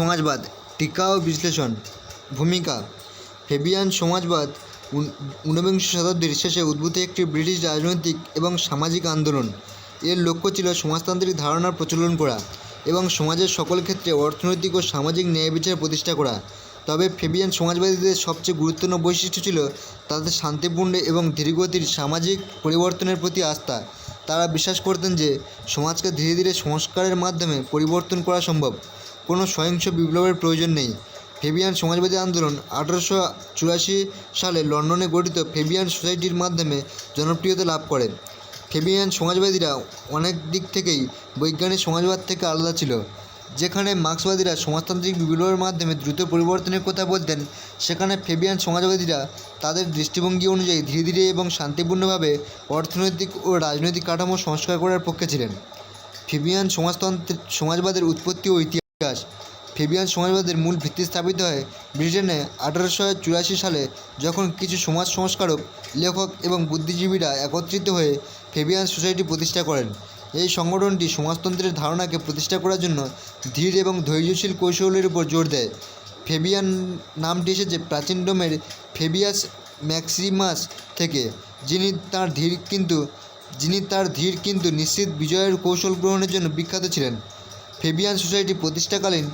সমাজবাদ, টিকা ও বিশ্লেষণ, ভূমিকা। ফেবিয়ান সমাজবাদ ঊনবিংশ শতাব্দীর শেষে উদ্ভূত একটি ব্রিটিশ রাজনৈতিক এবং সামাজিক আন্দোলন। এর লক্ষ্য ছিল সমাজতান্ত্রিক ধারণার প্রচলন করা এবং সমাজের সকল ক্ষেত্রে অর্থনৈতিক ও সামাজিক ন্যায় বিচার প্রতিষ্ঠা করা। তবে ফেবিয়ান সমাজবাদীদের সবচেয়ে গুরুত্বপূর্ণ বৈশিষ্ট্য ছিল তাদের শান্তিপূর্ণ এবং ধীরগতির সামাজিক পরিবর্তনের প্রতি আস্থা। তারা বিশ্বাস করতেন যে সমাজকে ধীরে ধীরে সংস্কারের মাধ্যমে পরিবর্তন করা সম্ভব। কোনো সহিংস বিপ্লবের প্রয়োজন নেই। ফেবিয়ান সমাজবাদী আন্দোলন আঠারোশো চুরাশি সালে লন্ডনে গঠিত ফেবিয়ান সোসাইটির মাধ্যমে জনপ্রিয়তা লাভ করে। ফেবিয়ান সমাজবাদীরা অনেক দিক থেকেই বৈজ্ঞানিক সমাজবাদ থেকে আলাদা ছিল, যেখানে মার্ক্সবাদীরা সমাজতান্ত্রিক বিপ্লবের মাধ্যমে দ্রুত পরিবর্তনের কথা বলতেন, সেখানে ফেবিয়ান সমাজবাদীরা তাদের দৃষ্টিভঙ্গি অনুযায়ী ধীরে ধীরে এবং শান্তিপূর্ণভাবে অর্থনৈতিক ও রাজনৈতিক কাঠামো সংস্কার করার পক্ষে ছিলেন। ফেবিয়ান সমাজতন্ত্র সমাজবাদের উৎপত্তি ও ইতিহাস ফেবিয়ান সমাজবাদের মূল ভিত্তি স্থাপিত হয় ব্রিটেনে আঠারোশো চুরাশি সালে, যখন কিছু সমাজ সংস্কারক, লেখক এবং বুদ্ধিজীবীরা একত্রিত হয়ে ফেবিয়ান সোসাইটি প্রতিষ্ঠা করেন। এই সংগঠনটি সমাজতন্ত্রের ধারণাকে প্রতিষ্ঠা করার জন্য ধীর এবং ধৈর্যশীল কৌশলের উপর জোর দেয়। ফেবিয়ান নামটি এসেছে প্রাচীন রোমের ফেবিয়াস ম্যাক্সিমাস থেকে, যিনি তার ধীর কিন্তু, যিনি তার ধীর কিন্তু নিশ্চিত বিজয়ের কৌশল গ্রহণের জন্য বিখ্যাত ছিলেন। ফেবিয়ান সোসাইটি প্রতিষ্ঠাকালীন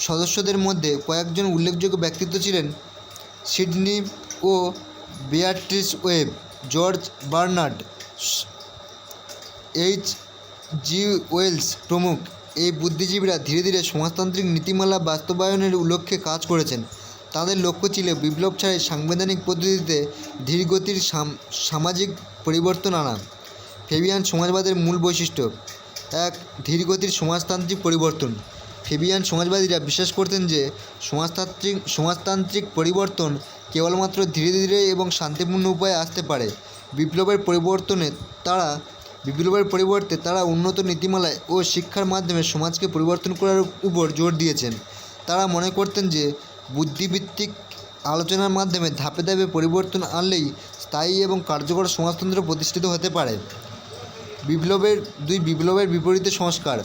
সদস্যদের মধ্যে কয়েকজন উল্লেখযোগ্য ব্যক্তিত্ব ছিলেন সিডনি ও Beatrice Webb, George Bernard, H G Wells প্রমুখ। এই বুদ্ধিজীবীরা ধীরে ধীরে সমাজতান্ত্রিক নীতিমালা বাস্তবায়নের লক্ষ্যে কাজ করেছেন। তাদের লক্ষ্য ছিল বিপ্লব ছাড়াই সাংবিধানিক পদ্ধতিতে ধীরগতির সাম- সামাজিক পরিবর্তন আনা। ফেবিয়ান সমাজবাদের মূল বৈশিষ্ট্য এক ধীরগতির সমাজতান্ত্রিক পরিবর্তন। ফেবিয়ান সমাজবাদীরা বিশ্বাস করতেন যে সমাজতান্ত্রিক সমাজতান্ত্রিক পরিবর্তন কেবলমাত্র ধীরে ধীরে এবং শান্তিপূর্ণ উপায়ে আসতে পারে। বিপ্লবের পরিবর্তনে তারা, বিপ্লবের পরিবর্তে তারা উন্নত নীতিমালায় ও শিক্ষার মাধ্যমে সমাজকে পরিবর্তন করার উপর জোর দিয়েছেন। তারা মনে করতেন যে বুদ্ধিভিত্তিক আলোচনার মাধ্যমে ধাপে ধাপে পরিবর্তন আনলেই স্থায়ী এবং কার্যকর সমাজতন্ত্র প্রতিষ্ঠিত হতে পারে। বিপ্লবের দুই বিপ্লবের বিপরীতে সংস্কার।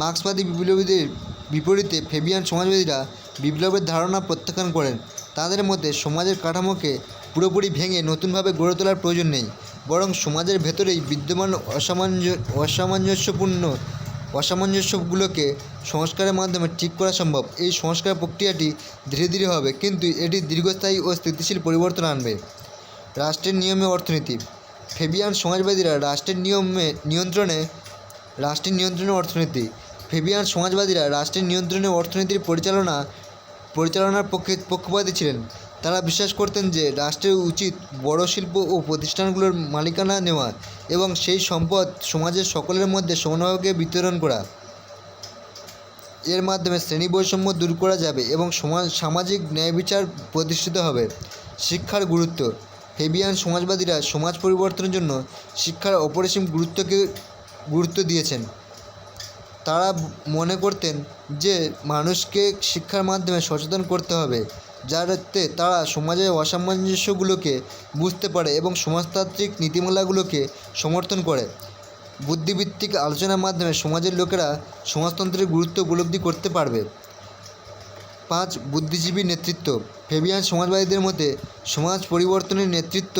মার্ক্সবাদী বিপ্লবীদের বিপরীতে ফেবিয়ান সমাজবাদীরা বিপ্লবের ধারণা প্রত্যাখ্যান করেন। তাদের মধ্যে সমাজের কাঠামোকে পুরোপুরি ভেঙে নতুনভাবে গড়ে তোলার প্রয়োজন নেই, বরং সমাজের ভেতরেই বিদ্যমান অসামঞ্জ, অসামঞ্জস্যপূর্ণ, অসামঞ্জস্যগুলোকে সংস্কারের মাধ্যমে ঠিক করা সম্ভব। এই সংস্কার প্রক্রিয়াটি ধীরে ধীরে হবে, কিন্তু এটি দীর্ঘস্থায়ী ও স্থিতিশীল পরিবর্তন আনবে। রাষ্ট্রের নিয়মে অর্থনীতি ফেবিয়ান সমাজবাদীরা রাষ্ট্রের নিয়মে, নিয়ন্ত্রণে, রাষ্ট্রের নিয়ন্ত্রণে অর্থনীতি। ফেবিয়ান সমাজবাদীরা রাষ্ট্রের নিয়ন্ত্রণে অর্থনীতির পরিচালনা, পরিচালনার পক্ষে, পক্ষপাতী ছিলেন। তারা বিশ্বাস করতেন যে রাষ্ট্রের উচিত বড় শিল্প ও প্রতিষ্ঠানগুলোর মালিকানা নেওয়া এবং সেই সম্পদ সমাজের সকলের মধ্যে সমানভাবে বিতরণ করা। এর মাধ্যমে শ্রেণি বৈষম্য দূর করা যাবে এবং সমাজ, সামাজিক ন্যায় বিচার প্রতিষ্ঠিত হবে। শিক্ষার গুরুত্ব ফেবিয়ান সমাজবাদীরা সমাজ পরিবর্তনের জন্য শিক্ষার অপরিসীম গুরুত্বকে গুরুত্ব দিয়েছেন। তারা মনে করতেন যে মানুষকে শিক্ষার মাধ্যমে সচেতন করতে হবে, যাতে তারা সমাজের অসামঞ্জস্যগুলোকে বুঝতে পারে এবং সমাজতান্ত্রিক নীতিমালাগুলোকে সমর্থন করে। বুদ্ধিভিত্তিক আলোচনার মাধ্যমে সমাজের লোকেরা সমাজতন্ত্রের গুরুত্ব উপলব্ধি করতে পারবে। পাঁচ বুদ্ধিজীবী নেতৃত্ব। ফেবিয়ান সমাজবাদীদের মধ্যে সমাজ পরিবর্তনের নেতৃত্ব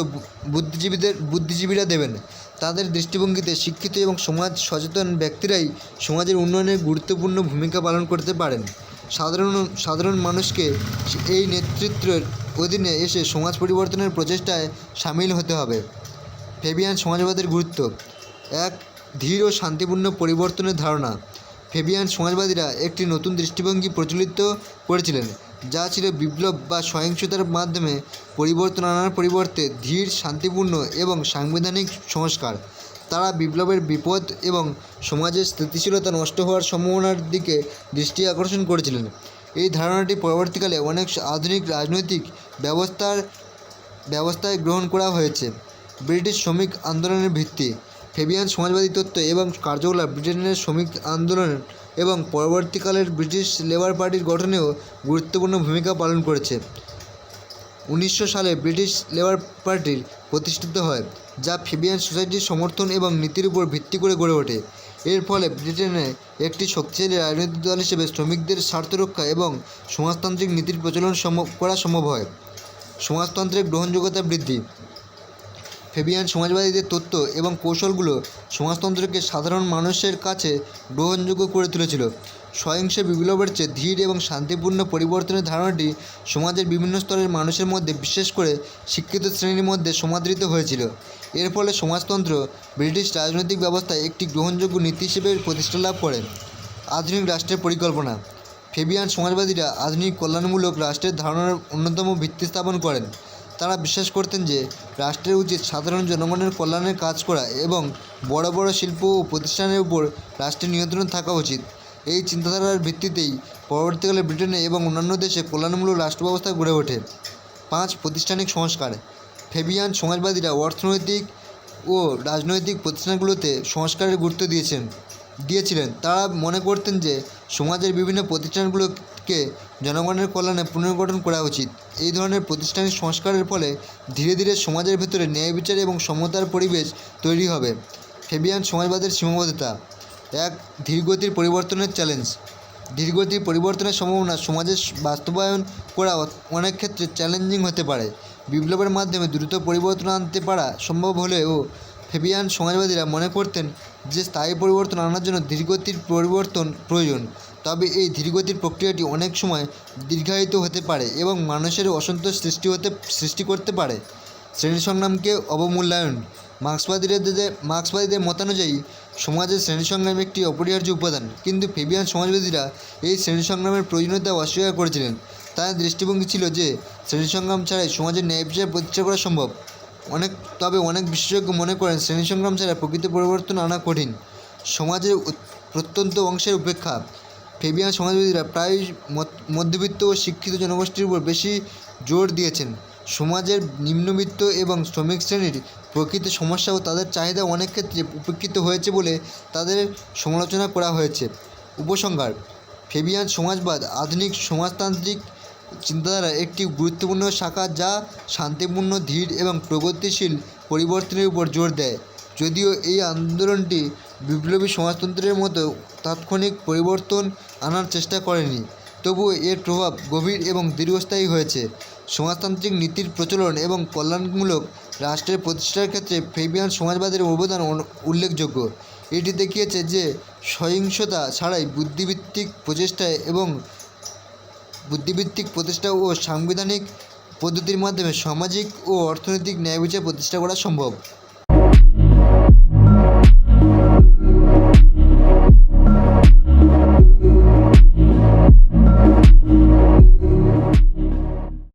বুদ্ধিজীবীদের বুদ্ধিজীবীরা দেবেন। তাদের দৃষ্টিভঙ্গিতে শিক্ষিত এবং সমাজ সচেতন ব্যক্তিরাই সমাজের উন্নয়নের গুরুত্বপূর্ণ ভূমিকা পালন করতে পারেন। সাধারণ সাধারণ মানুষকে এই নেতৃত্বের অধীনে এসে সমাজ পরিবর্তনের প্রচেষ্টায় সামিল হতে হবে। ফেবিয়ান সমাজবাদের গুরুত্ব। এক, ধীর ও শান্তিপূর্ণ পরিবর্তনের ধারণা। ফেবিয়ান সমাজবাদীরা একটি নতুন দৃষ্টিভঙ্গি প্রচলিত করেছিলেন, যা ছিল বিপ্লব বা সহিংসতার মাধ্যমে পরিবর্তন আনার পরিবর্তে ধীর, শান্তিপূর্ণ এবং সাংবিধানিক সংস্কার। তারা বিপ্লবের বিপদ এবং সমাজের স্থিতিশীলতা নষ্ট হওয়ার সম্ভাবনার দিকে দৃষ্টি আকর্ষণ করেছিলেন। এই ধারণাটি পরবর্তীকালে অনেক আধুনিক রাজনৈতিক ব্যবস্থার, ব্যবস্থায় গ্রহণ করা হয়েছে। ব্রিটিশ শ্রমিক আন্দোলনের ভিত্তি ফেবিয়ান সমাজবাদী তত্ত্ব এবং কার্যকলাপ ব্রিটেনের শ্রমিক আন্দোলন এবং পরবর্তীকালের ব্রিটিশ লেবার পার্টির গঠনেও গুরুত্বপূর্ণ ভূমিকা পালন করেছে। উনিশশো সালে ব্রিটিশ লেবার পার্টির প্রতিষ্ঠিত হয়, যা ফেবিয়ান সোসাইটির সমর্থন এবং নীতির উপর ভিত্তি করে গড়ে ওঠে। এর ফলে ব্রিটেনে একটি শক্তিশালী রাজনৈতিক দল হিসেবে শ্রমিকদের স্বার্থ রক্ষা এবং সমাজতান্ত্রিক নীতির প্রচলন সম্ভব করা সম্ভব হয়। সমাজতন্ত্রের গ্রহণযোগ্যতা বৃদ্ধি ফেবিয়ান সমাজবাদীদের তত্ত্ব এবং কৌশলগুলো সমাজতন্ত্রকে সাধারণ মানুষের কাছে গ্রহণযোগ্য করে তুলেছিল। সহিংস বিপ্লবের চেয়ে ধীর এবং শান্তিপূর্ণ পরিবর্তনের ধারণাটি সমাজের বিভিন্ন স্তরের মানুষের মধ্যে বিশেষ করে শিক্ষিত শ্রেণির মধ্যে সমাদৃত হয়েছিল। এর ফলে সমাজতন্ত্র ব্রিটিশ রাজনৈতিক ব্যবস্থায় একটি গ্রহণযোগ্য নীতি হিসেবে প্রতিষ্ঠা লাভ করে। আধুনিক রাষ্ট্রের পরিকল্পনা। ফেবিয়ান সমাজবাদীরা আধুনিক কল্যাণমূলক রাষ্ট্রের ধারণার অন্যতম ভিত্তি স্থাপন করেন। তারা বিশ্বাস করতেন যে রাষ্ট্রের উচিত সাধারণ জনগণের কল্যাণের কাজ করা এবং বড় বড় শিল্প ও প্রতিষ্ঠানের উপর রাষ্ট্রের নিয়ন্ত্রণ থাকা উচিত। এই চিন্তাধারার ভিত্তিতেই পরবর্তীকালে ব্রিটেনে এবং অন্যান্য দেশে কল্যাণমূলক রাষ্ট্র ব্যবস্থা গড়ে ওঠে। পাঁচ প্রাতিষ্ঠানিক সংস্কার। ফেবিয়ান সমাজবাদীরা অর্থনৈতিক ও রাজনৈতিক প্রতিষ্ঠানগুলোতে সংস্কারের গুরুত্ব দিয়েছেন, দিয়েছিলেন। তারা মনে করতেন যে সমাজের বিভিন্ন প্রতিষ্ঠানগুলোকে জনগণের কল্যাণে পুনর্গঠন করা উচিত। এই ধরনের প্রতিষ্ঠানিক সংস্কারের ফলে ধীরে ধীরে সমাজের ভেতরে ন্যায় বিচার এবং সমতার পরিবেশ তৈরি হবে। ফেবিয়ান সমাজবাদের সীমাবদ্ধতা। এক, ধীরগতির পরিবর্তনের চ্যালেঞ্জ। ধীরগতির পরিবর্তনের সম্ভাবনা সমাজের বাস্তবায়ন করা অনেক ক্ষেত্রে চ্যালেঞ্জিং হতে পারে। বিপ্লবের মাধ্যমে দ্রুত পরিবর্তন আনতে পারা সম্ভব হলেও ফেবিয়ান সমাজবাদীরা মনে করতেন যে স্থায়ী পরিবর্তন আনার জন্য ধীরগতির পরিবর্তন প্রয়োজন। তবে এই ধীরগতির প্রক্রিয়াটি অনেক সময় দীর্ঘায়িত হতে পারে এবং মানুষের অসন্তোষ সৃষ্টি হতে, সৃষ্টি করতে পারে। শ্রেণি সংগ্রামকে অবমূল্যায়ন। মার্ক্সবাদীদের মার্ক্সবাদীদের মতানুযায়ী সমাজের শ্রেণি সংগ্রাম একটি অপরিহার্য উপাদান। কিন্তু ফেবিয়ান সমাজবাদীরা এই শ্রেণি সংগ্রামের প্রয়োজনীয়তা অস্বীকার করেছিলেন। তাদের দৃষ্টিভঙ্গি ছিল যে শ্রেণি সংগ্রাম ছাড়াই সমাজের ন্যায় বিচার প্রতিষ্ঠা করা সম্ভব। অনেক, তবে অনেক বিশেষজ্ঞ মনে করেন শ্রেণি সংগ্রাম ছাড়া প্রকৃত পরিবর্তন আনা কঠিন। সমাজের প্রত্যন্ত অংশের উপেক্ষা। ফেবিয়ান সমাজবাদীরা প্রায় মধ্যবিত্ত ও শিক্ষিত জনগোষ্ঠীর উপর বেশি জোর দিয়েছেন। সমাজের নিম্নবিত্ত এবং শ্রমিক শ্রেণির প্রকৃত সমস্যা ও তাদের চাহিদা অনেক ক্ষেত্রে উপেক্ষিত হয়েছে বলে তাদের সমালোচনা করা হয়েছে। উপসংহার, ফেবিয়ান সমাজবাদ আধুনিক সমাজতান্ত্রিক চিন্তাধারার একটি গুরুত্বপূর্ণ শাখা যা শান্তিপূর্ণ, ধীর এবং প্রগতিশীল পরিবর্তনের উপর জোর দেয়। যদিও এই আন্দোলনটি বিপ্লবী সমাজতন্ত্রের মতো তাৎক্ষণিক পরিবর্তন আনার চেষ্টা করেনি। তবুও এর প্রভাব গভীর এবং দীর্ঘস্থায়ী হয়েছে। সমাজতান্ত্রিক নীতির প্রচলন এবং কল্যাণমূলক রাষ্ট্রের প্রতিষ্ঠার ক্ষেত্রে ফেবিয়ান সমাজবাদের অবদান উল্লেখযোগ্য। এটি দেখিয়েছে যে সহিংসতা ছাড়াই বুদ্ধিভিত্তিক প্রচেষ্টায় এবং বুদ্ধিভিত্তিক প্রতিষ্ঠা ও সাংবিধানিক পদ্ধতির মাধ্যমে সামাজিক ও অর্থনৈতিক ন্যায় বিচার প্রতিষ্ঠা করা সম্ভব।